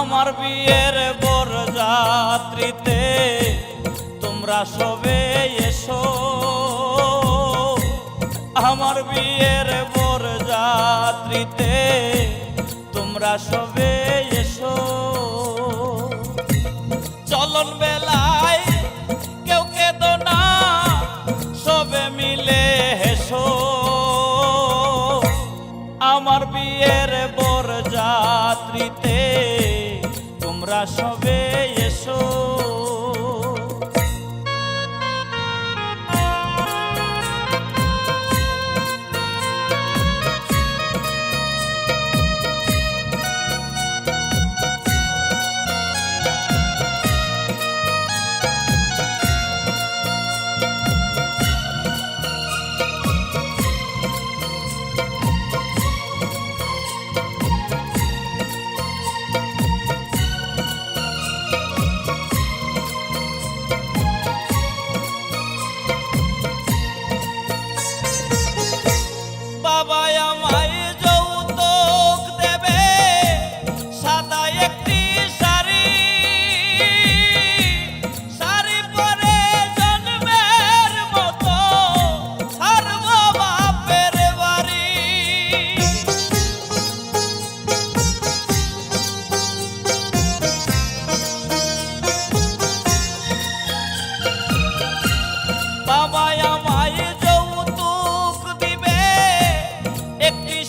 আমার বিয়ের বর যাত্রীতে তোমরা সবে এসো। আমার বিয়ের বর যাত্রীতে তোমরা সবে এসো। চলন বেলায় কেউ কেদো না, সবে মিলে হেসো। আমার বিয়ের বর যাত্রীতে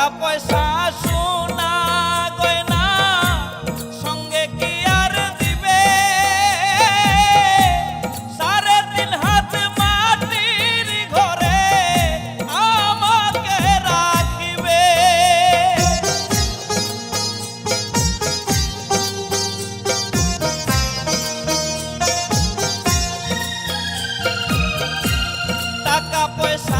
টাকা পয়সা সোনা, গয়না, সঙ্গে কি আর দিবে? সাড়ে তিন হাত মাটির ঘরে আমাকে রাখিবে। টাকা পয়সা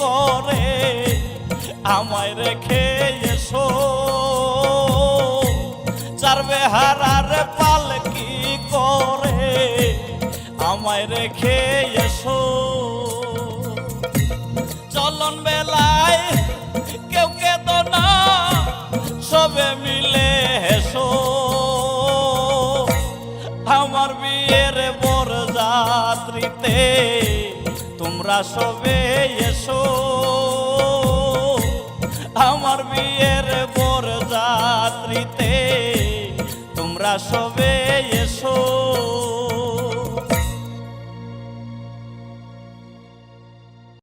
করে, আমায় রেখে এসো। চারবে হারার পালকি করে, আমায় রেখে এসো। চলন বেলায় কেউ কেদ না, সবে মিলে হেসো আমার বিয়ের বর যাত্রীতে তোমরা সবে এসো। আমার বিয়ের বর যাত্রীতে তোমরা সবে এসো।